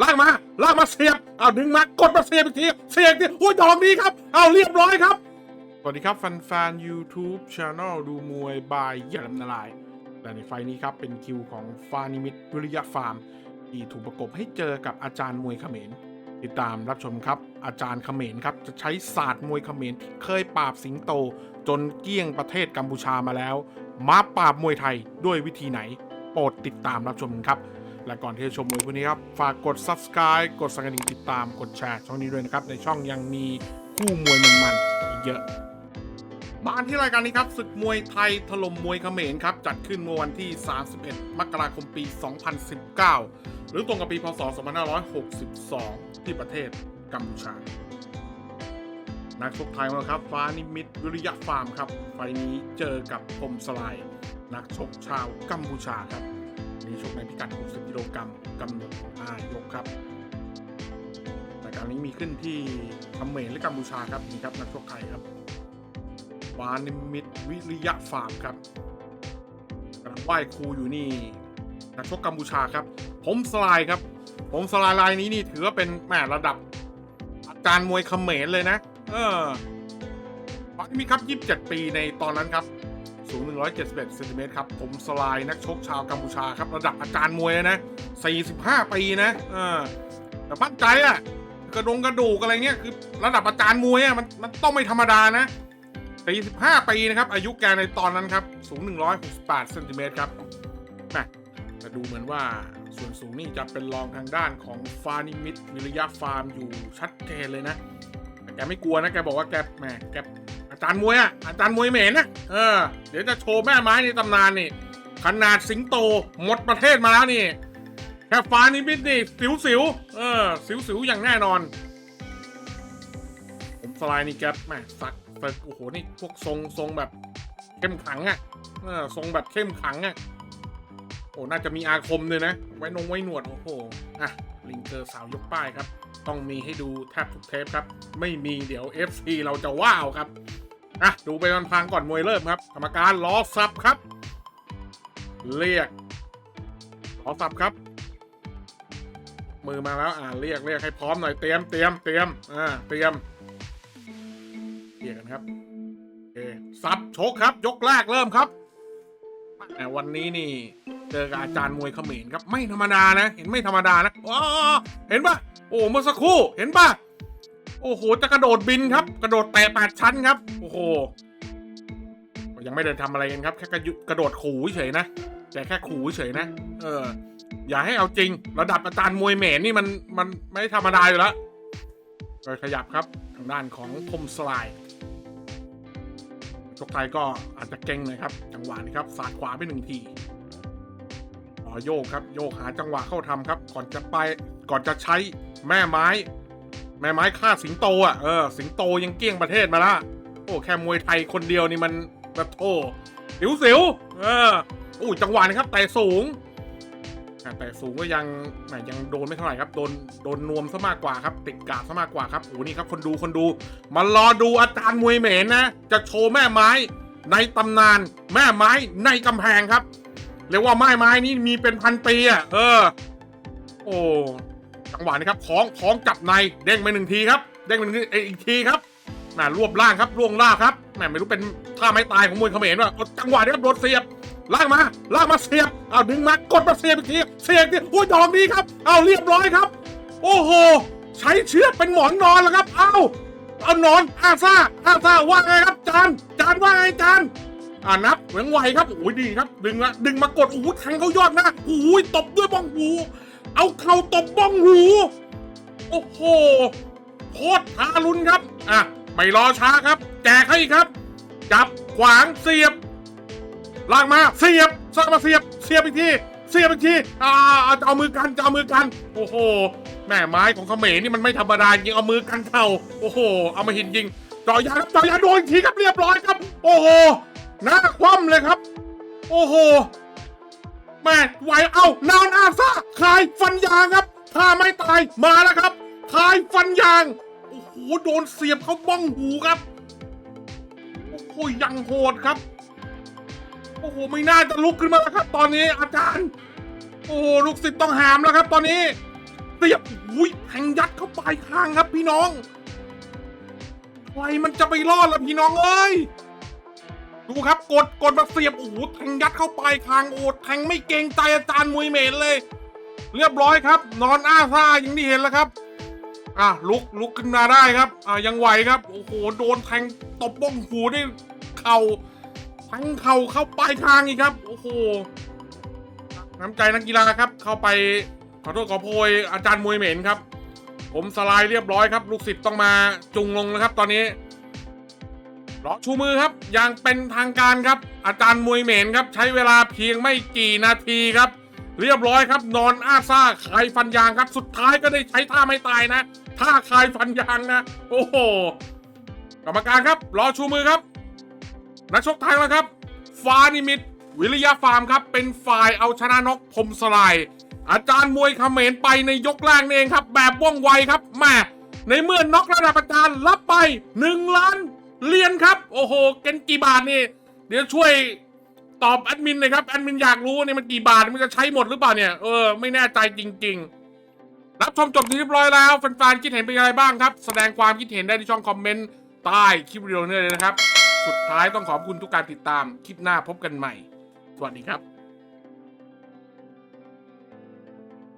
ลากมาลากมาเสียบเอาดึงมากดมาเสียบอีกทีเสียบทีโอ้ยดอกนี้ครับ เอาเรียบร้อยครับ สวัสดีครับแฟนๆ YouTube Channel ดูมวยบายยาลำนาลาย และในไฟนี้ครับเป็นคิวของฟานิมิตวิริยะฟาร์ม ที่ถูกประกบให้เจอกับอาจารย์มวยเขมรติดตามรับชมครับ อาจารย์เขมรครับ จะใช้ศาสตร์มวยเขมรที่เคยปราบสิงโต จนเกี้ยงประเทศกัมพูชามาแล้ว มาปราบมวยไทยด้วยวิธีไหน โปรดติดตามรับชมครับ และก่อนที่จะชมมวยพวกนี้ครับ ฝากกด subscribe กดสั่นกระดิ่งติดตามกดแชร์ช่องนี้ด้วยนะครับ ในช่องยังมีคู่มวยมันๆอีกเยอะ มาที่รายการนี้ครับศึกมวยไทยถล่มมวยเขมรครับ จัดขึ้นเมื่อวันที่ 31 มกราคมปี 2019 หรือตรงกับปีพศ 2562 ที่ประเทศกัมพูชานักชกไทยของเราครับ ฟ้านิมิตวิริยะฟาร์มครับ ไฟนี้เจอกับพรมสลาย นักชกชาวกัมพูชาครับ มีชกในพิกัด 60 กิโลกรัมกำหนด5ยกครับรายการนี้มีขึ้นที่เขมรและกัมพูชาครับนี่ครับนักชกไทยครับวานิมิตวิริยะฟาร์มครับกำลังไหว้ครูอยู่นี่นักชกกัมพูชาครับ ผมสลายครับ ผมสลายรายนี้นี่ถือว่าเป็นแหม่ระดับอาจารย์มวยเขมรเลยนะ เออวานิมิตครับ 27 ปีในตอนนั้นครับ สูง 171เซนติเมตรครับ ผมสลายนักชกชาวกัมพูชาครับ ระดับอาจารย์มวยนะ 45 ปีนะเออแต่พักใจอะกระดงกระดูกอะไรเงี้ยคือระดับอาจารย์มวยอะมันมันต้องไม่ธรรมดานะ45 ปีนะครับ อายุแกในตอนนั้นครับ สูง 168เซนติเมตรครับแหมแต่ดูเหมือนว่าส่วนสูงนี่จะเป็นรองทางด้านของฟานิมิตวิริยะฟาร์มอยู่ชัดเจนเลยนะแต่แกไม่กลัวนะ แกบอกว่าแกแหมแก จารย์มวยอะอาจารย์มวยเหม็นนะเออเดี๋ยวจะโชว์แม่ไม้ในตำนานนี่ ขนาดสิงโตหมดประเทศมาแล้วนี่แค่ฟ้านิมิตนี่สิวสิวเออสิวสิวอย่างแน่นอน ผมสไลด์นี่แกแม่สักแต่โอ้โหนี่พวกทรงทรงแบบเข้มขังอะเออทรงแบบเข้มขังอะโอ้น่าจะมีอาคมเลยนะ ไว้นงไว้หนวดโอ้โหอะลิงเกอร์สาวยกป้ายครับ ต้องมีให้ดูแทบทุกเทปครับ ไม่มีเดี๋ยว FC เราจะว้าวครับ อะดูไปมันพังก่อนมวยเริ่มครับ กรรมการล้อสับครับ เรียกล้อสับครับ มือมาแล้วอ่าเรียกเรียกให้พร้อมหน่อยเตรียมเตรียมเตรียมอ่าเตรียมเรียกกันครับโอเคสับชกครับ ยกแรกเริ่มครับแต่วันนี้นี่เจอกับอาจารย์มวยเขมรครับ ไม่ธรรมดานะ เห็นไม่ธรรมดานะอ๋อเห็นปะโอ้เมื่อสักครู่เห็นปะ โอ้โห จะกระโดดบินครับ กระโดดแตะแปดชั้นครับ โอ้โห ยังไม่ได้ทำอะไรกันครับ แค่กระยุกระโดดขู่เฉยนะ แต่แค่ขู่เฉยนะ เออ อย่าให้เอาจริง ระดับอาจารย์มวยเหมนนี่มันมันไม่ธรรมดาอยู่แล้วโดยขยับครับทางด้านของคมสลายชกไทยก็อาจจะเก่งเลยครับ จังหวะนี้ครับ สาดขวาไปหนึ่งทีต่อโยกครับ โยกหาจังหวะเข้าทำครับ ก่อนจะไป ก่อนจะใช้แม่ไม้ แม่ไม้ฆ่าสิงโตอะเออสิงโตยังเกี้ยงประเทศมาละโอ้แค่มวยไทยคนเดียวนี่มันแบบโอ้สิวสิวเออโอ้จังหวะนี้ครับ แต่สูงแต่สูงก็ยังแหมยังโดนไม่เท่าไหร่ครับโดนโดนนวมซะมากกว่าครับ ติดกาซะมากกว่าครับโอ้นี่ครับคนดูคนดู มารอดูอาจารย์มวยเหมนนะ จะโชว์แม่ไม้ในตำนาน แม่ไม้ในกำแพงครับเรียกว่าไม้ไม้นี้มีเป็นพันปีอะเออ โอ้ จังหวะนี้ครับคล้องคล้องจับในเด้งไปหนึ่งทีครับเด้งไปหนึ่งทีเอ้ยอีกทีครับแหมรวบล่างครับล่วงล่างครับแหมไม่รู้เป็นท่าไม้ตายของมวยเขมรว่าจังหวะนี้ครับโดนเสียบลากมาลากมาเสียบเอาดึงมากดมาเสียบอีกทีเสียบอีกทีโอ้ยดอกนี้ครับเอาเรียบร้อยครับ โอ้โหใช้เชือกเป็นหมอนนอนแล้วครับ เอาเอานอนอาซาอาซาว่าไงครับจานจานว่าไงจานอ่านับเหวงไวครับโอ้ยดีครับ ดึงละดึงมากดโอ้โหแทงเขายอดน้าโอ้ยตบด้วยบ้องหู เอาเข่าตบบ้องหู โอ้โหโคตรทารุณครับ อะ ไม่รอช้าครับ แจกให้ครับ จับขวางเสียบลากมาเสียบสากมาเสียบ เสียบอีกที เสียบอีกที อ่าเอาจะเอามือกันจะเอามือกัน โอ้โห แม่ไม้ของเขมรนี่มันไม่ธรรมดาจริงเอามือกันเข่า โอ้โห เอามาหินยิงเจอยาครับเจอยาโดนอีกทีครับเรียบร้อยครับ โอ้โหหน้าคว่ำเลยครับ โอ้โห แม่ไหวเอานานอาซาคายฟันยางครับ ถ้าไม่ตายมาแล้วครับคายฟันยาง โอ้โหโดนเสียบเข้าบ้องหูครับ โอ้โหยังโหดครับ โอ้โหไม่น่าจะลุกขึ้นมาแล้วครับ ตอนนี้อาจารย์ โอ้โหลูกศิษย์ต้องหามแล้วครับ ตอนนี้เสียบอุ้ยแทงยัดเข้าปลายคางครับพี่น้องใครมันจะไปรอดล่ะพี่น้องเอ้ย ดูครับกดกดแบบเสียบโอ้โหแทงยัดเข้าปลายคางโอ้แทงไม่เกรงใจอาจารย์มวยเหมนเลย เรียบร้อยครับ นอนอ้าซ่าอย่างที่เห็นแล้วครับอะลุกลุกขึ้นมาได้ครับอะยังไหวครับโอ้โหโดนแทงตบบ้องหูด้วยเข่าแทงเข่าเข้าปลายคางอีกครับ โอ้โหน้ำใจนักกีฬาครับ เข้าไปขอโทษขอโพยอาจารย์มวยเหม็นครับ ผมสไลด์เรียบร้อยครับ ลูกศิษย์ต้องมาจุงลงนะครับ ตอนนี้ รอชูมือครับอย่างเป็นทางการครับ อาจารย์มวยเหม็นครับ ใช้เวลาเพียงไม่กี่นาทีครับ เรียบร้อยครับ นอนอ้าซ่าคลายฟันยางครับ สุดท้ายก็ได้ใช้ท่าไม่ตายนะท่าคลายฟันยางนะ โอ้โหกรรมการครับ รอชูมือครับ นักชกไทยแล้วครับ ฟ้านิมิตวิริยะฟาร์มครับ เป็นฝ่ายเอาชนะนกพรมสลาย อาจารย์มวยเขมรไปในยกแรกนี่เองครับ แบบว่องไวครับแม่ในเมื่อนอกระดับอาจารย์รับไปหนึ่งล้าน เรียนครับ โอ้โหเกันกี่บาทนี่ เดี๋ยวช่วยตอบแอดมินหน่อยครับแอดมินอยากรู้เนี่มันกี่บาทมันจะใช้หมดหรือเปล่าเนี่ยเออไม่แน่ใจจริง ๆ รับชมจบที่เรียบร้อยแล้วแฟนๆคิดเห็นเป็นยังไงบ้างครับ แสดงความคิดเห็นได้ที่ช่องคอมเมนต์ใต้คลิปวิดีโอนี้เลยนะครับ สุดท้ายต้องขอบคุณทุกการติดตามคลิปหน้าพบกันใหม่ สวัสดีครับ